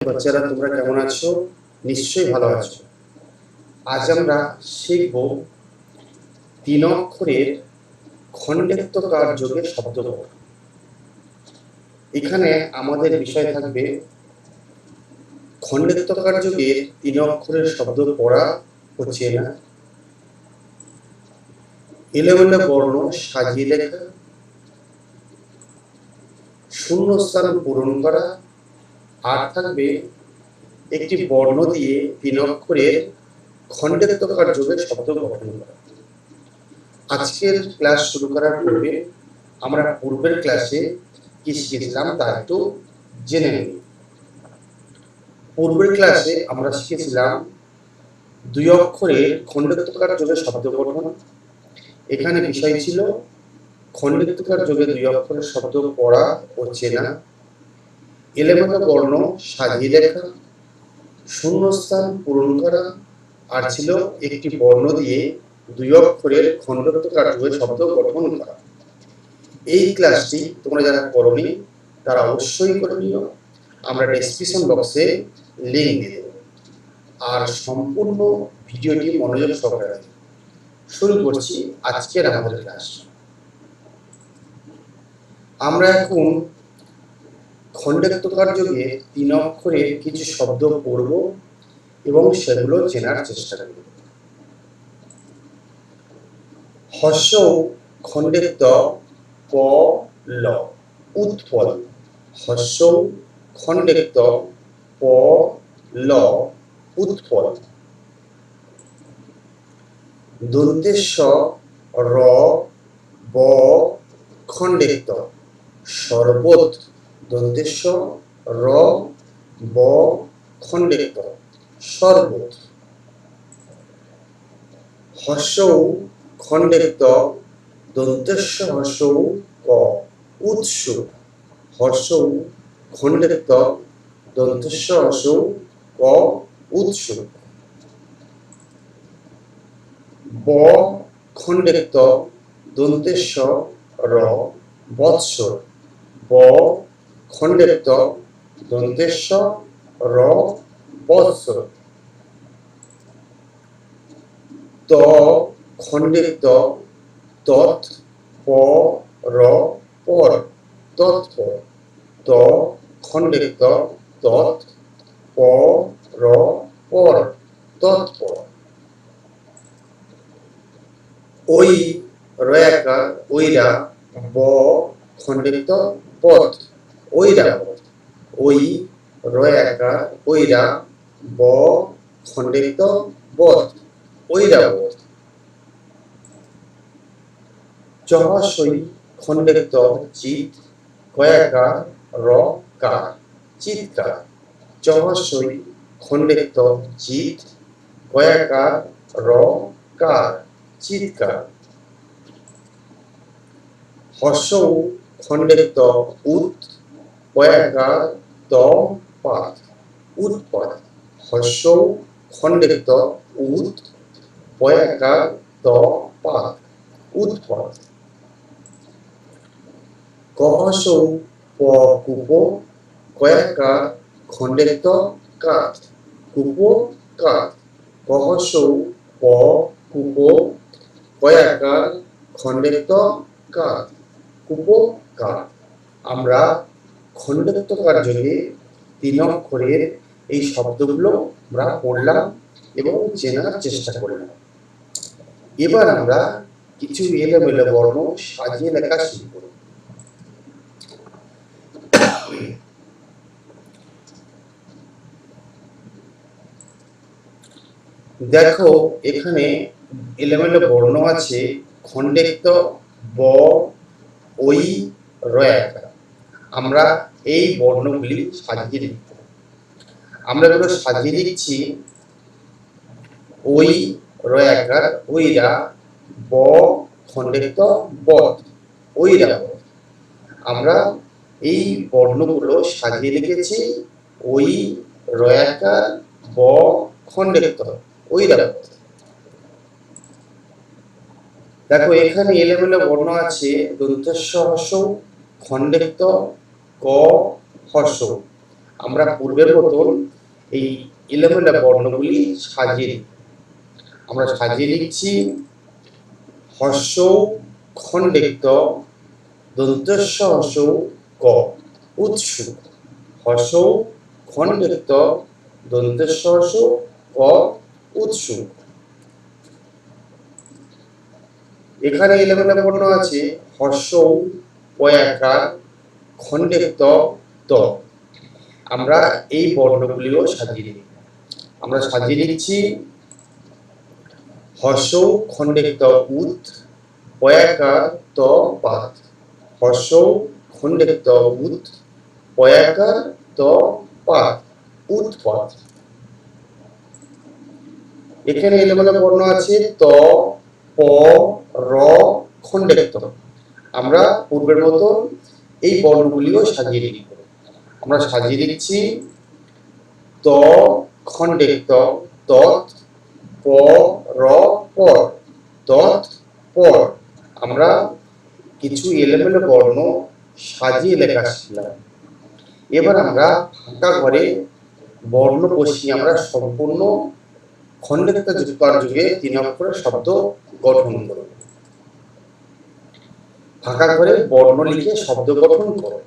বাচ্চারা, তোমরা কেমন আছো? নিশ্চয়ই ভালো আছো। আজ আমরা শিখব তিন অক্ষরের খণ্ডেত্বকার যোগের শব্দ এখানে আমাদের বিষয় থাকবে খণ্ডেত্বকার যোগের তিন অক্ষরের শব্দ পড়া হচ্ছে না এলোমেলো বর্ণ সাজিয়ে লেখা। শূন্যস্থান পূরণ করা। আর থাকবে একটি বর্ণ দিয়ে তিন অক্ষরের খণ্ডেত্বকার যোগের শব্দ গঠন করা। আজকের ক্লাস শুরু করার পূর্বে আমরা পূর্বের ক্লাসে কি শিখেছিলাম তা একটু জেনে নিই। পূর্বের ক্লাসে আমরা শিখেছিলাম দুই অক্ষরের খণ্ডেত্বকার যোগের শব্দ গঠন এখানে বিষয় ছিল খণ্ডেত্বকার যোগে দুই অক্ষরের শব্দ পড়া ও চেনা। এলেমেলো বর্ণ সাজিয়ে লেখা। শূন্যস্থান পূরণ করা। আর ছিল একটি বর্ণ দিয়ে দুই অক্ষরের খণ্ডত্বকার যোগে শব্দ গঠন করা। এই ক্লাসটি তোমরা যারা করনি, তারা অবশ্যই করে নিও। আমরা ডেসক্রিপশন বক্সে লিঙ্ক দিয়ে দেব। আর সম্পূর্ণ ভিডিওটি মনোযোগ সহকারে। শুরু করছি আজকের আমাদের ক্লাস আমরা এখন খণ্ডেত্বকার যোগে তিন অক্ষরে কিছু শব্দ পড়ব এবং সেগুলো চেনার চেষ্টা করব। হর্ষ খণ্ডেত্ব প, ল, উৎপল। হর্ষ খণ্ডেত্ব প, ল, উৎপল। দন্তেশ্ব, র, ব খণ্ডেত্ব সর্বত দন্তেশ্ব, র, ব খণ্ডেত সর্বত হর্ষৌ খণ্ডেত দন্তেশ্ব, হর্ষৌ, ক, উৎস। হর্ষৌ খণ্ডেত দন্তেশ্ব, হর্ষৌ, ক, উৎস। ব খণ্ডেত দন্তেশ্ব, র বৎসর ব খণ্ডেত দন্তেশ্ব র বৎসর ত খণ্ডেত তৎ প র পর। তৎপর ত খণ্ডেত তৎ প র পর। তৎপর ওই রয়াকার ওইরা ব খণ্ডিত পথ। ওইরা। ওই রয়াকার ওইরা ব খণ্ডিত পথ ওইরা পথ চহসই খণ্ডিত চিত কয়াকার র কার চিৎকার চহসই খণ্ডিত চিত কয়াকার র কার চিৎকার হর্ষৌ খণ্ডেত উত পয়াকার ত পাত উৎপাত হর্ষৌ খণ্ডেত উত পয়াকার ত পাত উৎপাত। কহসৌ প কুপ কয়াকার খণ্ডেত কাত, কুপ, কাত। কহসৌ প কুপ কয়াকার খণ্ডেত কাত। উপকার আমরা খণ্ডত্বকার যোগে তিন অক্ষরের এই শব্দগুলো আমরা পড়লাম এবং চেনার চেষ্টা করলাম। এবার আমরা কিছু এলোমেলো বর্ণ সাজিয়ে লেখা শিখব দেখো, এখানে এলোমেলো বর্ণ আছে খণ্ডেক্ত, ব ওই রয়াকার আমরা এই বর্ণগুলি সাজিয়ে লিখব আমরা এগুলো সাজিয়ে লিখছি ওই রয়াকার ওইরা, ব খণ্ডেত বধ ওইরা। আমরা এই বর্ণগুলো সাজিয়ে লিখেছি, ওই রয়াকার ব খণ্ডেত ওইরা। দেখো, এখানে এলোমেলো বর্ণ আছে দন্তস্ব হর্ষ খণ্ডেত ক হর্ষ আমরা পূর্বের মতন এই ইলেভেন বর্ণগুলি সাজিয়ে। আমরা সাজিয়ে লিখছি হর্ষ খণ্ডেক্ত দন্তস্ব হর্ষ ক উৎসুক হর্ষ খণ্ডেক্ত দন্তস্ব হর্ষ ক উৎসুক এখানে ইলেভেন বর্ণ আছে হর্ষ পয়াকার খণ্ডেক্ত ত ত। আমরা এই বর্ণগুলিও সাজিয়ে দিই আমরা সাজিয়ে দিচ্ছি হর্ষ ত উত পয়াকার ত, পাত। হর্ষ ত উত পয়াকার ত, পাত উৎপাত এখানে এলেমেলে বর্ণ আছে, ত, প, র খণ্ডেক্ত আমরা পূর্বের মতো এই বর্ণগুলিও সাজিয়ে দিই আমরা সাজিয়ে দিচ্ছি ত খণ্ডেক্ত তৎ, প, র, পর। তৎ, পর। আমরা কিছু এলেমেলে বর্ণ সাজিয়ে লেখা শিখলাম। এবার আমরা ফাঁকা ঘরে বর্ণ বসিয়ে আমরা সম্পূর্ণ যুক্তার যুগে তিন অক্ষরের শব্দ গঠন করব। ফাঁকা ঘরে বর্ণ লিখে শব্দ গঠন করব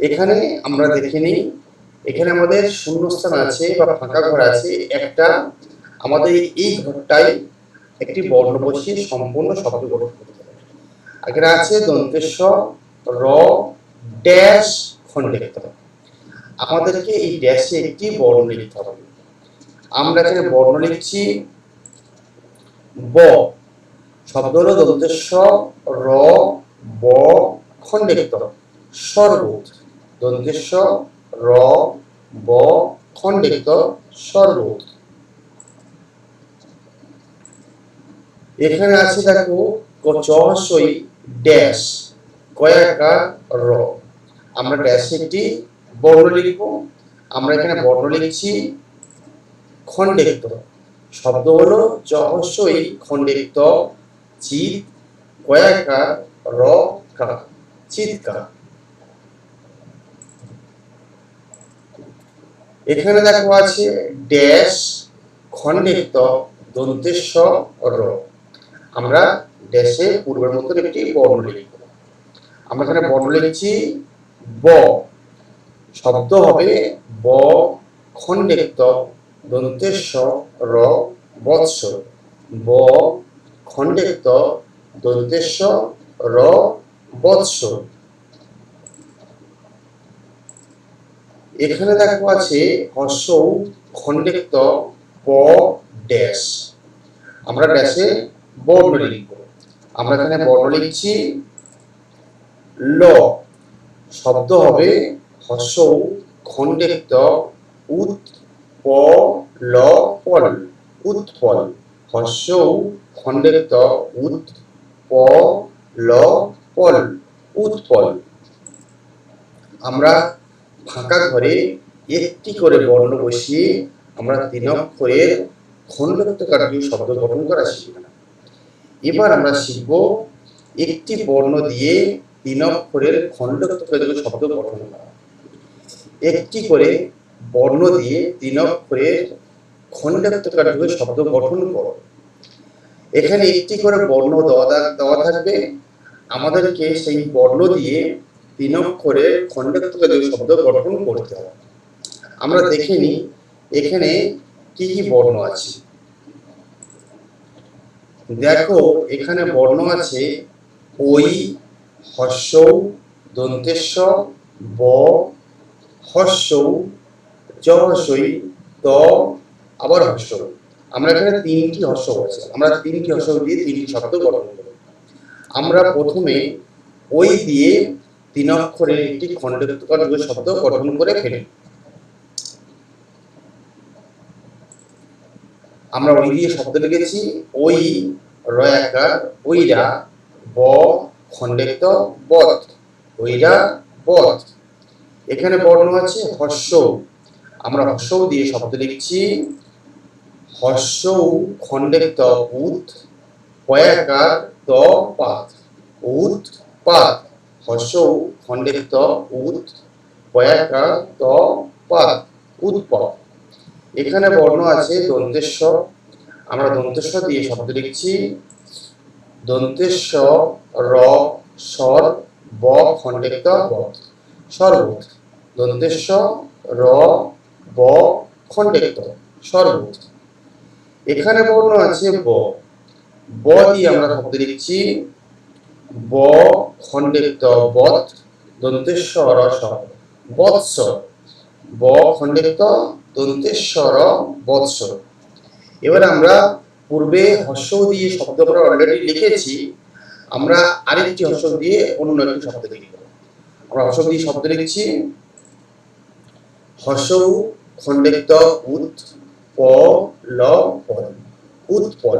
এখানে আমরা দেখে নিই, এখানে আমাদের শূন্যস্থান আছে বা ফাঁকা ঘর আছে। একটা আমাদের এই ঘরটায় একটি বর্ণ বসিয়ে সম্পূর্ণ শব্দ গঠন করতে হবে এখানে আছে দন্তেশ্ব র, ড্যাশ খণ্ডেক্ত আমাদেরকে এই ড্যাশে একটি বর্ণ লিখতে হবে। আমরা এখানে বর্ণ লিখছি ব। শব্দ হলো দন্তেশ্ব র ব খণ্ডেক্ত সর্বোধ দন্তেশ্ব র ব খণ্ডেক্ত সর্বোধ এখানে আছে দেখো চহসই ড্যাশ। কয়াকার র। আমরা ড্যাশে একটি বর্ণ লিখব। আমরা এখানে বর্ণ লিখছি খণ্ডেক্ত শব্দ হলো চহসই খণ্ডেক্ত চিত কয়াকার র কা চিৎকার এখানে দেখো আছে ড্যাশ খণ্ডেক্ত দন্তেশ্ব র। আমরা ড্যাশে পূর্বের মতো একটি বর্ণ লিখব। আমরা এখানে বর্ণ লিখছি ব। শব্দ হবে ব খণ্ডেক্ত দন্তেশ্ব র বৎস। ব খণ্ডেক্ত দন্তেশ্ব র বৎস। এখানে দেখো আছে হর্ষ ড্যাশ। আমরা ড্যাশে বর্ণ লিখব। আমরা এখানে বর্ণ লিখছি ল। শব্দ হবে হর্ষ খণ্ডেক্ত উৎ প ল পল উৎপল। হর্ষ খণ্ডেক্ত উৎ প ল পল উৎপল। আমরা ফাঁকা ঘরে একটি করে বর্ণ বসিয়ে আমরা তিন অক্ষরের খণ্ডযুক্ত কার্যীয় শব্দ গঠন করা শিখলাম এবার আমরা শিখব একটি বর্ণ দিয়ে তিন অক্ষরের খণ্ডযুক্ত কার্যীয় শব্দ গঠন করা। একটি করে বর্ণ দিয়ে তিন অক্ষরের খণ্ডযুক্ত কার্যীয় শব্দ গঠন করো। এখানে একটি করে বর্ণ দেওয়া দেওয়া থাকবে। আমাদেরকে সেই বর্ণ দিয়ে তিন অক্ষরের খণ্ডযুক্ত শব্দ গঠন করতে হবে আমরা দেখে নিই, এখানে কি কি বর্ণ আছে। দেখো, এখানে বর্ণ আছে ওই হর্ষ দন্তেশ্ব ব, হর্ষ জহসই ত, আবার হর্ষ। আমরা এখানে তিনটি হর্ষ আছে আমরা তিনটি হর্ষ দিয়ে তিনটি শব্দ গঠন আমরা প্রথমে ওই দিয়ে তিন অক্ষরের একটি খণ্ডযুক্ত শব্দ গঠন করে ফেলি। আমরা ওই দিয়ে শব্দ লিখেছি, ওই রয়াকার ওইরা ব খণ্ডেক্ত বত, ওইরা বধ এখানে বর্ণ আছে হর্ষ। আমরা হর্ষ দিয়ে শব্দ লিখছি, হর্ষ খণ্ডেক্ত উত পয়াকার ত পাত উত পাত হর্ষ খণ্ডেক্ত উত পয়াকার ত উৎপাদ উৎপদ এখানে বর্ণ আছে দন্তেশ্ব আমরা দন্তেশ্ব দিয়ে শব্দ লিখছি। দন্তেশ্ব র, স্বর, ব, খণ্ডেত, ব। সর্বত। দন্তেশ্ব র, ব, খণ্ডেত, সর্বত। এখানে বর্ণ আছে ব। ব দিয়ে আমরা শব্দ লিখছি ব খণ্ডেত বত দন্তেশ্বর বৎস। ব খণ্ডিত দন্তেশ্বর বৎস। এবার আমরা পূর্বে হর্ষ দিয়ে শব্দ আমরা অলরেডি লিখেছি, আমরা আরেকটি হর্ষ দিয়ে অন্য একটি শব্দ লিখব। আমরা হর্ষ দিয়ে শব্দ লিখছি হর্ষ খণ্ডিত উৎ, প, ল, পল। উৎপল।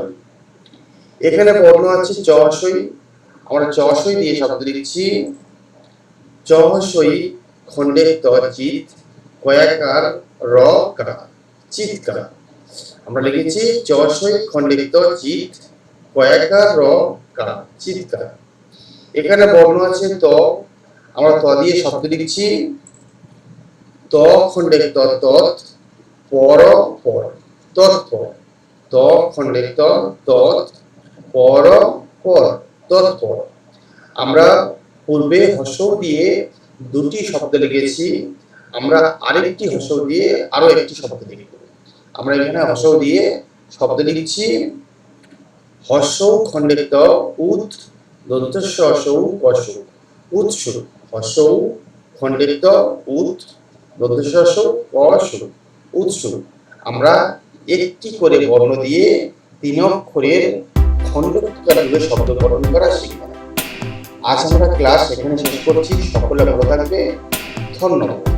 এখানে বর্ণ আছে চশই আমরা চশই দিয়ে শব্দ লিখছি। চহসই খণ্ডেত চিত কয়াকার র কা, চিৎকার। আমরা লিখেছি চশই খণ্ডিত চিত কয়াকার র কা, চিৎকার। এখানে বর্ণ আছে ত। আমরা ত দিয়ে শব্দ লিখছি। ত খণ্ডিত তৎ, পর পর, তৎপর। ত খণ্ডিত তৎ পর পর, তৎপর। আমরা পূর্বে হর্ষ দিয়ে দুটি শব্দ লিখেছি, আমরা আরেকটি হর্ষ দিয়ে আরও একটি শব্দ লিখব। আমরা এখানে হর্ষ দিয়ে শব্দ লিখছি হর্ষ খণ্ডিত উৎ দন্তস্য হর্ষৌ পশু। উৎসু হর্ষৌ খণ্ডিত উৎ দন্তস্য হর্ষৌ পশু। উৎসু আমরা একটি করে বর্ণ দিয়ে তিন অক্ষরের খণ্ডকার যুগে শব্দ গঠন করা শিখবে আজ আমরা ক্লাস এখানে শেষ করছি। সকলে ভালো থাকবে। ধন্যবাদ।